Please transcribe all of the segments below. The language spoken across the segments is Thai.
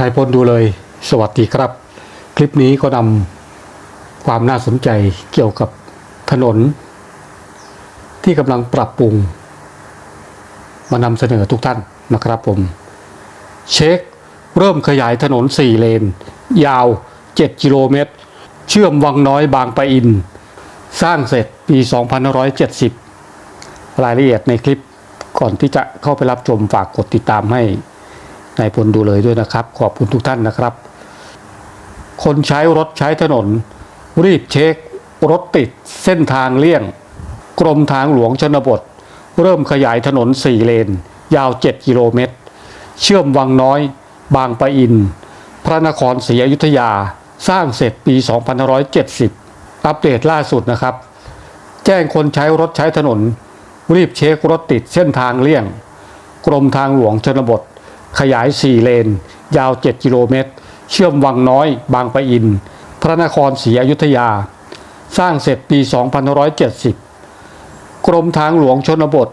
นายพลดูเลย สวัสดีครับ คลิปนี้ก็นำความน่าสนใจเกี่ยวกับถนน ที่กำลังปรับปรุง มานำเสนอทุกท่านนะครับผม เช็คเริ่มขยายถนน 4 เลน ยาว 7 กิโลเมตร เชื่อมวังน้อยบางปะอิน สร้างเสร็จปี 2570 รายละเอียดในคลิปก่อนที่จะเข้าไปรับชมฝากกดติดตามให้ นายพลดูเลยด้วยนะครับ ขอบคุณทุกท่านนะครับ คนใช้รถใช้ถนน รีบเช็ค รถติดเส้นทางเลี่ยง กรมทางหลวงชนบท เริ่มขยายถนน 4 เลน ยาว 7 กิโลเมตร เชื่อมวังน้อย บางปะอิน พระนครศรีอยุธยาสร้างเสร็จปี 2570 อัปเดตล่าสุดนะครับ แจ้งคนใช้รถใช้ถนน รีบเช็ครถติดเส้นทางเลี่ยง กรมทางหลวงชนบท ขยาย 4 เลน ยาว 7 กิโลเมตร เชื่อมวังน้อย บางปะอิน พระนครศรีอยุธยา สร้างเสร็จปี 2570 กรมทางหลวงชนบท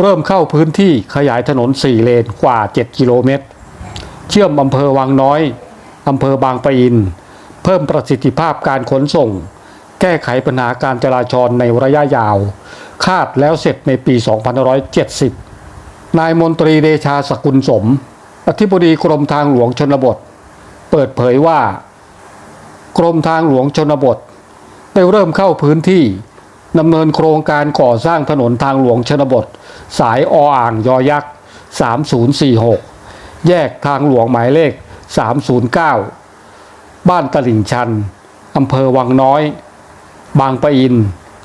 เริ่มเข้าพื้นที่ขยายถนน 4 เลนกว่า 7 กิโลเมตร เชื่อมอำเภอวังน้อยอำเภอบางปะอิน เพิ่มประสิทธิภาพการขนส่ง แก้ไขปัญหาการจราจรในระยะยาว คาดแล้วเสร็จในปี 2570 นายมนตรีเดชาสกุลสม อธิบดีกรมทางหลวงชนบท เปิดเผยว่า กรมทางหลวงชนบท ได้เริ่มเข้าพื้นที่ดำเนินโครงการก่อสร้างถนนทางหลวงชนบท สายออ่างยอยักษ์ 3046 แยกทางหลวงหมายเลข 309 บ้านตลิ่งชันอำเภอวังน้อย บางปะอิน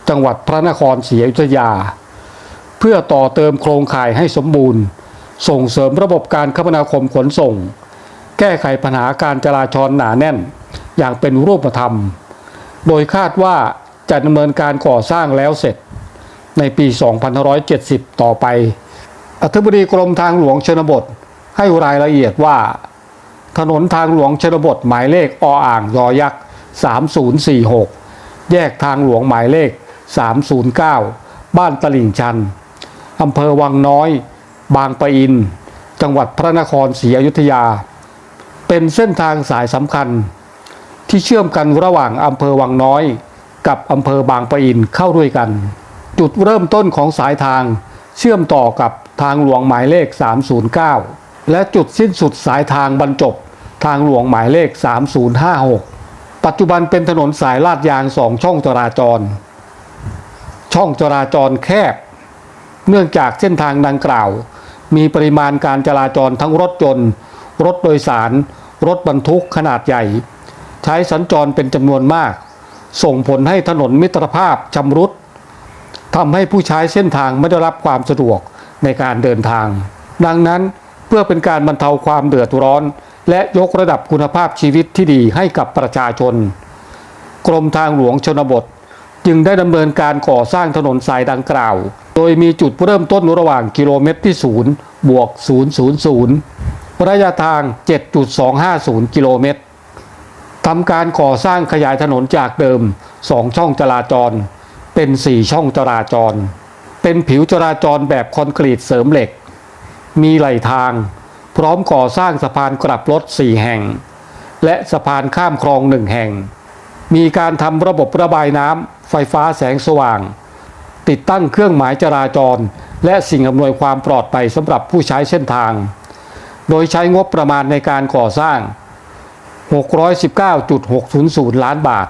จังหวัดพระนครศรีอยุธยา เพื่อต่อเติมโครงข่ายให้สมบูรณ์ ส่งเสริมระบบการคมนาคมขนส่ง แก้ไขปัญหาการจราจรหนาแน่น อย่างเป็นรูปธรรม โดยคาดว่าจะดำเนินการก่อสร้างแล้วเสร็จ ในปี 2570 ต่อไป อธิบดีกรมทางหลวงชนบท ให้รายละเอียดว่า ถนนทางหลวงชนบทหมายเลขออ่างยอยักษ์ 3046 แยกทางหลวงหมายเลข 309 บ้านตลิ่งชัน อำเภอวังน้อย บางปะอิน จังหวัดพระนครศรีอยุธยา เป็นเส้นทางสายสำคัญ ที่เชื่อมกันระหว่างอำเภอวังน้อย กับอำเภอบางปะอินเข้าด้วยกัน จุดเริ่มต้นของสายทางเชื่อมต่อกับทางหลวงหมายเลข 309 และจุดสิ้นสุดสายทางบรรจบทางหลวงหมายเลข 3056 ปัจจุบันเป็นถนนสายลาดยางสองช่องจราจร ช่องจราจรแคบ เนื่องจากเส้นทางดังกล่าว มีปริมาณการจราจรทั้งรถยนต์ รถโดยสาร รถบรรทุกขนาดใหญ่ ใช้สัญจรเป็นจำนวนมาก ส่งผลให้ถนนมิตรภาพชำรุดทำให้ผู้ใช้เส้นทางไม่ได้รับความสะดวกในการเดินทาง ดังนั้นเพื่อเป็นการบรรเทาความเดือดร้อน และยกระดับคุณภาพชีวิตที่ดีให้กับประชาชน กรมทางหลวงชนบท จึงได้ดำเนินการก่อสร้างถนนสายดังกล่าว โดยมีจุดเริ่มต้นระหว่างกิโลเมตรที่ 0 บวก 000 ระยะทาง 7.250 กิโลเมตรทำการก่อสร้างขยายถนนจากเดิม 2 ช่องจราจร เป็น 4 ช่องจราจร เป็นผิวจราจรแบบคอนกรีตเสริมเหล็ก มีไหลทาง พร้อมก่อสร้างสะพานกลับรถ 4 แห่ง และสะพานข้ามคลอง1แห่ง มีการทำระบบระบายน้ำไฟฟ้าแสงสว่าง ติดตั้งเครื่องหมายจราจร และสิ่งอำนวยความปลอดภัยสำหรับผู้ใช้เส้นทาง โดยใช้งบประมาณในการก่อสร้าง 619.600 ล้านบาท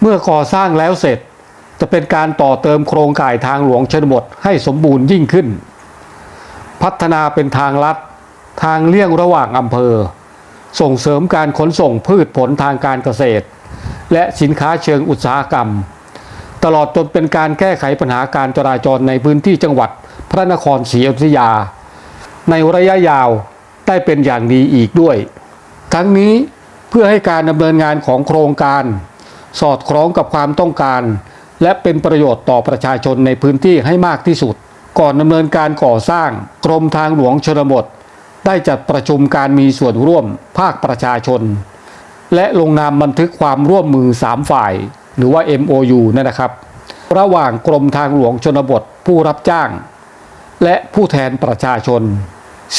เมื่อก่อสร้างแล้วเสร็จจะเป็นการต่อเติมโครงข่ายทางหลวงชนบทให้สมบูรณ์ยิ่งขึ้น พัฒนาเป็นทางลัด ทางเลี่ยงระหว่างอำเภอ ส่งเสริมการขนส่งพืชผลทางการเกษตร และสินค้าเชิงอุตสาหกรรม ตลอดจนเป็นการแก้ไขปัญหาการจราจรในพื้นที่จังหวัดพระนครศรีอยุธยา ในระยะยาวได้เป็นอย่างดีอีกด้วย ทั้งนี้เพื่อให้การดำเนินงานของโครงการ สอดคล้องกับความต้องการ และเป็นประโยชน์ต่อประชาชนในพื้นที่ให้มากที่สุด ก่อนดำเนินการก่อสร้างกรมทางหลวงชนบท ได้จัดประชุมการมีส่วนร่วมภาคประชาชน และลงนามบันทึกความร่วมมือ 3 ฝ่าย หรือว่า MOU นั่นนะครับ ระหว่างกรมทางหลวงชนบทผู้รับจ้าง และผู้แทนประชาชน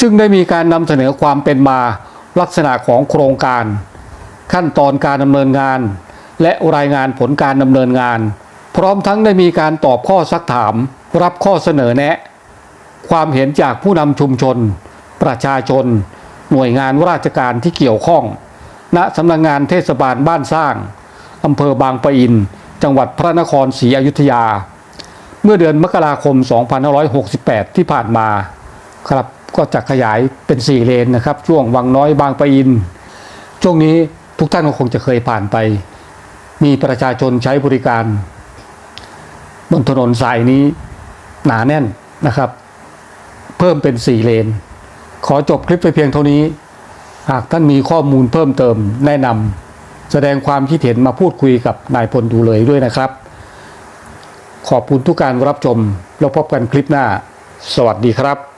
ซึ่งได้มีการนำเสนอความเป็นมาลักษณะของโครงการ ขั้นตอนการดำเนินงาน และรายงานผลการดำเนินงาน พร้อมทั้งได้มีการตอบข้อซักถาม รับข้อเสนอแนะ ความเห็นจากผู้นำชุมชน ประชาชน หน่วยงานราชการที่เกี่ยวข้อง ณสำนักงานเทศบาลบ้านสร้างอำเภอบางปะอิน จังหวัดพระนครศรีอยุธยา เมื่อเดือนมกราคม 2568 ที่ผ่านมาครับก็จะขยายเป็น 4 เลนนะครับ ช่วงวังน้อยบางปะอิน ช่วงนี้ทุกท่านก็คงจะเคยผ่านไป มีประชาชนใช้บริการ บนถนนสายนี้หนาแน่นนะครับ เพิ่มเป็น 4 เลน ขอจบคลิปไปเพียงเท่านี้ หากท่านมีข้อมูลเพิ่มเติมแนะนำแสดงความคิดเห็นมาพูดคุยกับนายพลดูเลยด้วยนะครับ ขอบคุณทุกการรับชม แล้วพบกันคลิปหน้า สวัสดีครับ